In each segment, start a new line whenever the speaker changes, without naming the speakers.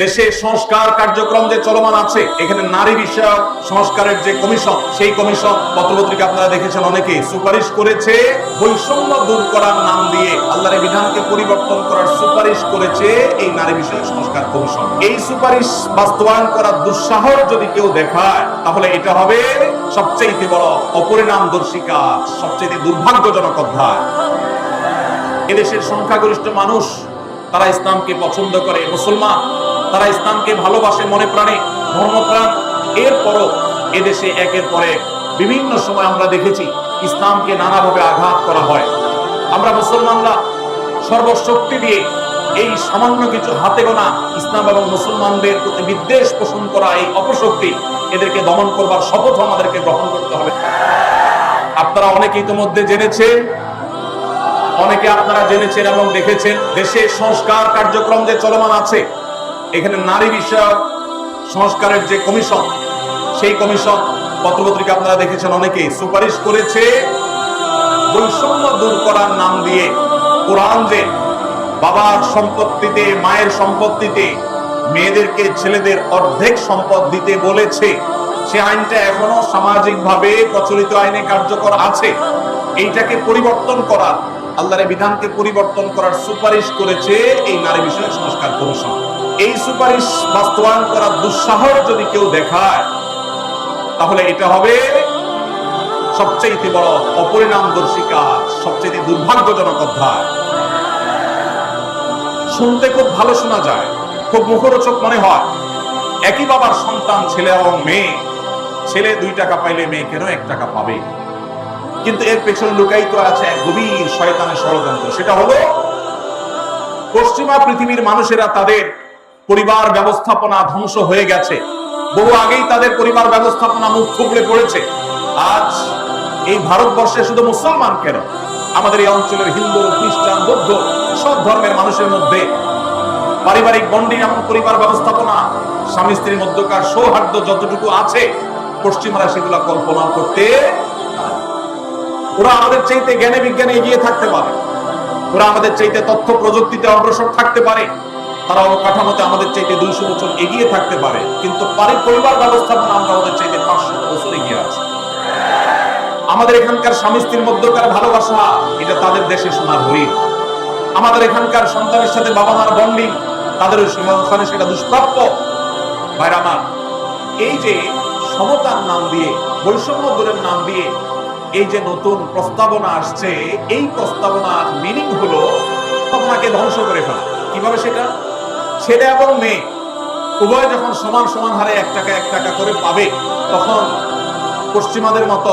দেশে সংস্কার কার্যক্রম যে চলমান আছে, এখানে নারী বিষয়ক সংস্কারের যে কমিশন, সেই কমিশন পত্রপত্রিকা আপনারা দেখেছেন অনেকে সুপারিশ করেছে, বৈষম্য দূর করার নাম দিয়ে আল্লাহর বিধানকে পরিবর্তন করার সুপারিশ করেছে এই নারী বিষয়ক সংস্কার কমিশন। এই সুপারিশ বাস্তবায়ন করার দুঃসাহস যদি কেউ দেখায়, তাহলে এটা হবে সবচেয়ে বড় অপরিণামদর্শী কাজ সবচেয়ে দুর্ভাগ্যজনক অধ্যায়। এদেশের সংখ্যাগরিষ্ঠ মানুষ, তারা ইসলামকে পছন্দ করে, মুসলমান তারা ইসলামকে ভালোবাসে, মনে প্রাণে ধর্মপ্রাণ এরপরও এদেশে একের পর বিভিন্ন সময় আমরা দেখেছি ইসলামকে নানাভাবে আঘাত করা হয়। আমরা মুসলমানরা সর্বশক্তি দিয়ে এই সামান্য কিছু হাতে গোনা ইসলাম এবং মুসলমানদের প্রতি বিদ্বেষ পোষণ করা এই অপশক্তি এদেরকে দমন করবার শপথ আমাদেরকে গ্রহণ করতে হবে। আপনারা অনেকে ইতিমধ্যে জেনেছেন, অনেকে আপনারা জেনেছেন এবং দেখেছেন, দেশে সংস্কার কার্যক্রম যে চলমান আছে এখানে নারী বিষয়ক সংস্কারের যে কমিশন, সেই কমিশন পত্রপত্রিকা আপনারা দেখেছেন অনেকে সুপারিশ করেছে বৈষম্য দূর করার নাম দিয়ে কোরআন যে বাবার সম্পত্তিতে, মায়ের সম্পত্তিতে, মেয়েদেরকে ছেলেদের অর্ধেক সম্পদ দিতে বলেছে, সে আইনটা এখনও সামাজিকভাবে প্রচলিত আইনে কার্যকর আছে। এইটাকে পরিবর্তন করার আল্লাহর বিধানকে পরিবর্তন করার সুপারিশ করেছে এই নারী বিষয়ক সংস্কার কমিশন। এই সুপারিশ বাস্তবায়ন করার দুঃসাহস যদি কেউ দেখায়, তাহলে এটা হবে সবচেয়ে বড় অপরিণামদর্শী কাজ সবচেয়ে দুর্ভাগ্যজনক অধ্যায়। শুনতে খুব ভালো শোনা যায়, খুব মুখরোচক মনে হয়। একই বাবার সন্তান, ছেলে এবং মেয়ে। ছেলে দুই টাকা পাইলে মেয়ে কেন এক টাকা পাবে? কিন্তু এর পেছনে লুকায়িত আছে এক গভীর শয়তানের ষড়যন্ত্র। সেটা হলো, পশ্চিমা পৃথিবীর মানুষেরা তাদের পরিবার ব্যবস্থাপনা ধ্বংস হয়ে গেছে। বহু আগেই তাদের পরিবার ব্যবস্থাপনা মুখ থুবড়ে পড়েছে। আজ এই ভারতবর্ষে শুধু মুসলমান কেন? আমাদের এই অঞ্চলের হিন্দু, খ্রিস্টান, বৌদ্ধ সব ধর্মের মানুষের মধ্যে পারিবারিক বন্ডিং এবং পরিবার ব্যবস্থাপনা স্বামী স্ত্রীর মধ্যকার সৌহার্দ্য যতটুকু আছে, পশ্চিমারা সেগুলো কল্পনা করতে। ওরা আমাদের চাইতে জ্ঞানে বিজ্ঞানে এগিয়ে থাকতে পারে। ওরা আমাদের চাইতে তথ্য প্রযুক্তিতে অগ্রসর থাকতে পারে। তারা অবকাঠামোতে আমাদের চাইতে দুইশো বছর এগিয়ে থাকতে পারে। কিন্তু পারি পরিবার ব্যবস্থাপনা আমরা ওদের চাইতে পাঁচশো বছর এগিয়ে আছি। আমাদের এখানকার স্বামী স্ত্রীর মধ্যকার ভালোবাসা, এটা তাদের দেশে সোনার হরিণ। আমাদের এখানকার সন্তানের সাথে বাবা মার বন্ডিং তাদের ওখানে সেটা দুষ্প্রাপ্য। ভাইরা আমার, এই যে সমতার নাম দিয়ে, বৈষম্য দূরের নাম দিয়ে এই যে নতুন প্রস্তাবনা আসছে, এই প্রস্তাবনার মিনিং হলো আপনাকে ধ্বংস করে ফেলা। কীভাবে সেটা? ছেলে এবং মেয়ে উভয় যখন সমান সমান হারে এক টাকা এক টাকা করে পাবে, তখন পশ্চিমাদের মতো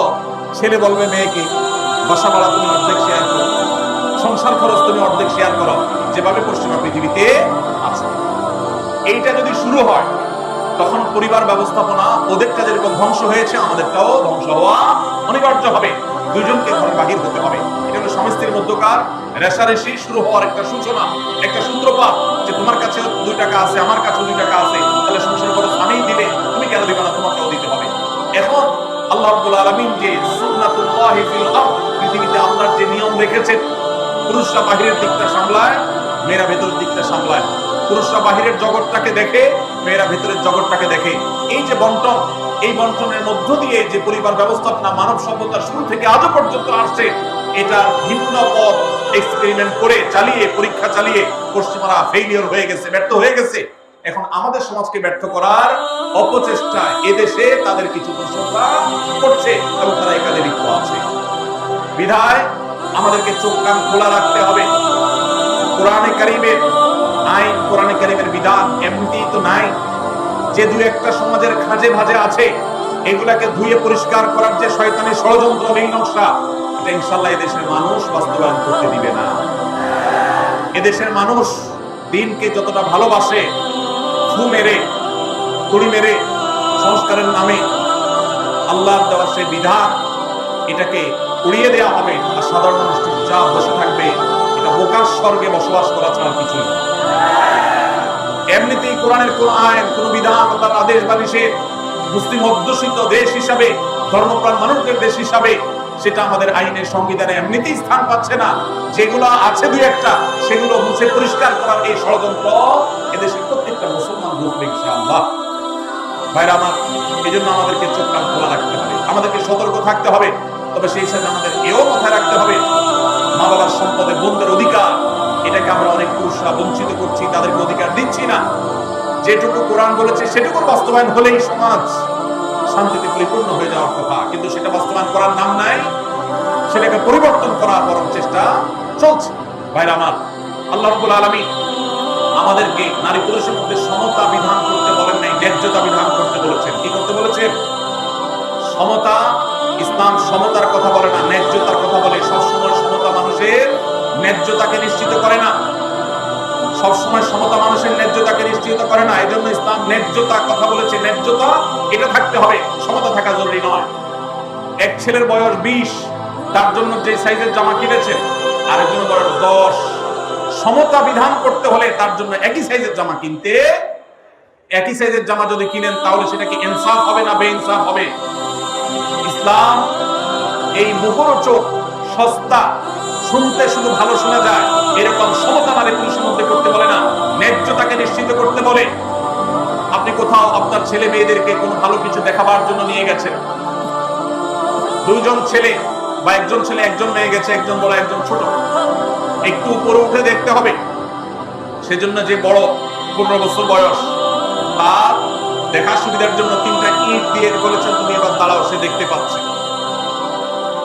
ছেলে বলবে মেয়েকে, বাসা ভাড়া তুমি অর্ধেক শেয়ার করো, সংসার খরচ তুমি অর্ধেক শেয়ার করো, যেভাবে পশ্চিমা পৃথিবীতে আছে। এইটা যদি শুরু হয়, তখন পরিবার ব্যবস্থাপনা ওদেরটা যেরকম ধ্বংস হয়েছে, আমাদেরটাও ধ্বংস হওয়া অনিবার্য হবে। দুজনকে ঘরে বাহির হতে হবে। এটা হলো স্বামী স্ত্রীর মধ্যকার রেশারেশি শুরু হওয়ার একটা সূচনা, একটা সূত্রপাত যে তোমার কাছে দুই টাকা আছে, আমার কাছে দুই টাকা আছে। তাহলে সংসার খরচ আমি দিলে তুমি কেন দিবে না, তোমাকেও দিতে হবে। এখন আল্লাহ রাব্বুল আলামিন যে সুন্নাতুল্লাহি ফিল আরদ, পৃথিবীতে আল্লাহর যে নিয়ম রেখেছেন, পুরুষরা বাহিরের দিকটা সামলায়, মেয়েরা ভেতরের দিকটা সামলায়। পুরুষরা বাহিরের জগৎটাকে দেখে, মেয়েরা ভেতরের জগৎটাকে দেখে। এই যে বন্টন, এই বন্টনের মধ্য দিয়ে যে পরিবার ব্যবস্থাপনা, মানব সভ্যতার শুরু থেকে আজও পর্যন্ত আসছে, এটা ভিন্ন পথ এক্সপেরিমেন্ট করে চালিয়ে, পরীক্ষা চালিয়ে পশ্চিমারা ফেইলিয়র হয়ে গেছে, ব্যর্থ হয়ে গেছে। এখন আমাদের সমাজকে ব্যর্থ করার অপচেষ্টা এদেশে তাদের কিছু দর্শকরা করছে এবং তারা এই কাজে লিপ্ত আছে। বিধায় আমাদেরকে চোখ কান খোলা রাখতে হবে। কোরআনে কারিমের বিধান এমনিতেই তো নাই। যে দুই একটা সমাজের খাজে ভাজে আছে, এগুলাকে ধুয়ে পরিষ্কার করার যে শয়তানি ষড়যন্ত্র নকশা, এটা ইনশাল্লাহ এদেশের মানুষ বাস্তবায়ন করতে দিবে না। এদেশের মানুষ দিনকে যতটা ভালোবাসে, ফু মেরে তুড়ি মেরে, সংস্কারের নামে আল্লাহর দেওয়া বিধান, এটাকে উড়িয়ে দেওয়া হবে আর সাধারণ মানুষ চুপচাপ বসে থাকবে, এটা বোকার স্বর্গে বসবাস করা ছাড়া কিছুই না। এমনিতেই কোরআনের কোন আইন, কোন বিধান আল্লাহর আদেশ বা নিষেধ মুসলিম অধ্যুষিত দেশ হিসাবে, ধর্মপ্রাণ মানুষদের দেশ হিসাবে সেটা আমাদের আইনের সংবিধানে এমনিতেই স্থান পাচ্ছে না। যেগুলো আছে দুই একটা, সেগুলো মুছে পরিষ্কার করার এই ষড়যন্ত্র এদেশের প্রত্যেকটা মুসলমান ঘুরবে ইনশাআল্লাহ। ভাইরা আমার এই জন্য আমাদেরকে চোখ কান খোলা রাখতে হবে। আমাদেরকে সতর্ক থাকতে হবে, তবে সেই সাথে আমাদের এও মাথায় রাখতে হবে। মা বাবার সম্পদে বোনদের অধিকার এটাকে আমরা অনেক পুরুষরা বঞ্চিত করছি, তাদেরকে অধিকার দিচ্ছি না। যেটুকু কোরআন বলেছে সেটুকুর বাস্তবায়ন হলেই সমাজ শান্তিতে পরিপূর্ণ হয়ে যাওয়ার কথা। কিন্তু সেটা বাস্তবায়ন করার নাম নাই, সেটাকে পরিবর্তন করার বরং চেষ্টা চলছে। ভাইরা আমার, আল্লাহ রাব্বুল আলামিন আমাদেরকে নারী পুরুষের মধ্যে সমতা বিধান করতে বলেন নাই, ন্যায্যতা বিধান করতে বলেছেন। কি করতে বলেছেন? সমতা, ইসলাম সমতার কথা বলে না ন্যায্যতার ন্যায্যতাকে নিশ্চিত করে না। সবসময় সমতা মানুষের ন্যায্যতাকে নিশ্চিত করে না। এজন্য ইসলাম ন্যায্যতা কথা বলেছে, ন্যায্যতা এটা থাকতে হবে। সমতা থাকা জরুরি নয়। এক ছেলের বয়স বিশ, তার জন্য যে সাইজের জামা কিনেছে, আরেকজনের বয়স দশ। সমতা বিধান করতে হলে তার জন্য একই সাইজের জামা কিনতে, একই সাইজের জামা যদি কিনেন, তাহলে সেটা কি ইনসাফ হবে না বেইনসাফ হবে। ইসলাম এই মুখরোচক সস্তা শুনতে শুধু ভালো শোনা যায়। এরকম সমতা নারী পুরুষের মধ্যে করতে বলে না। ন্যায্যতাকে নিশ্চিত করতে বলে। আপনি কোথাও আপনার ছেলে মেয়েদেরকে কোনো ভালো কিছু দেখাবার জন্য নিয়ে গেছেন? দুইজন ছেলে বা একজন ছেলে, একজন মেয়ে গেছে, একজন বড়, একজন ছোট। একটু উপরে উঠে দেখতে হবে। সেজন্য যে বড় পনেরো বছর বয়স, তার দেখার সুবিধার জন্য তিনটা ইট দিয়ে বলেছেন তুমি, এবার দাঁড়াও, সে দেখতে পাচ্ছে।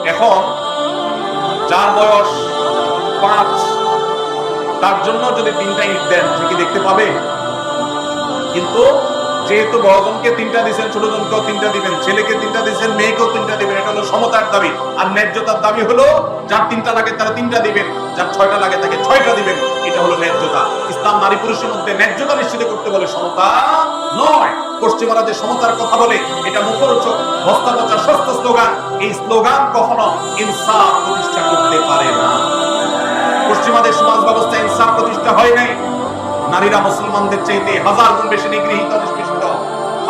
এখন যার বয়স পাঁচ। তার জন্য যদি তিনটা ইট দেন, সে কি দেখতে পাবে? কিন্তু যেহেতু বড়জনকে তিনটা দিচ্ছেন ছোটজনকেও তিনটা দিবেন, ছেলেকে তিনটা দিচ্ছেন মেয়েকেও তিনটা দিবেন, এটা হলো সমতার দাবি। আর ন্যায্যতার দাবি হলো, যার তিনটা লাগে তারা তিনটা দিবেন, যার ছয়টা লাগে তাকে ছয়টা দিবেন, এটা হলো ন্যায্যতা। ইসলাম নারী পুরুষের মধ্যে ন্যায্যতা নিশ্চিত করতে বলে সমতা নয়। পশ্চিমারা যে সমতার কথা বলে, এটা মুখরোচক পচা সস্ত স্লোগান। এই স্লোগান কখনো ইনসাফ প্রতিষ্ঠা করতে পারে না। পশ্চিমাদের সমাজ ইনসাফ প্রতিষ্ঠা হয় নাই। নারীরা মুসলমানদের চাইতে হাজার গুণ বেশি নিগৃহীত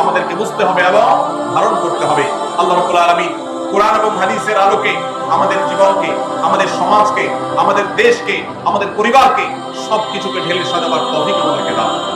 আমাদেরকে বুঝতে হবে এবং ধারণ করতে হবে। আল্লাহ আলামিন কোরআন এবং হাদিসের আলোকে আমাদের জীবনকে, আমাদের সমাজকে, আমাদের দেশকে, আমাদের পরিবারকে সবকিছুকে ঢেলে সাজাবার তৌফিক আমাদেরকে করুন।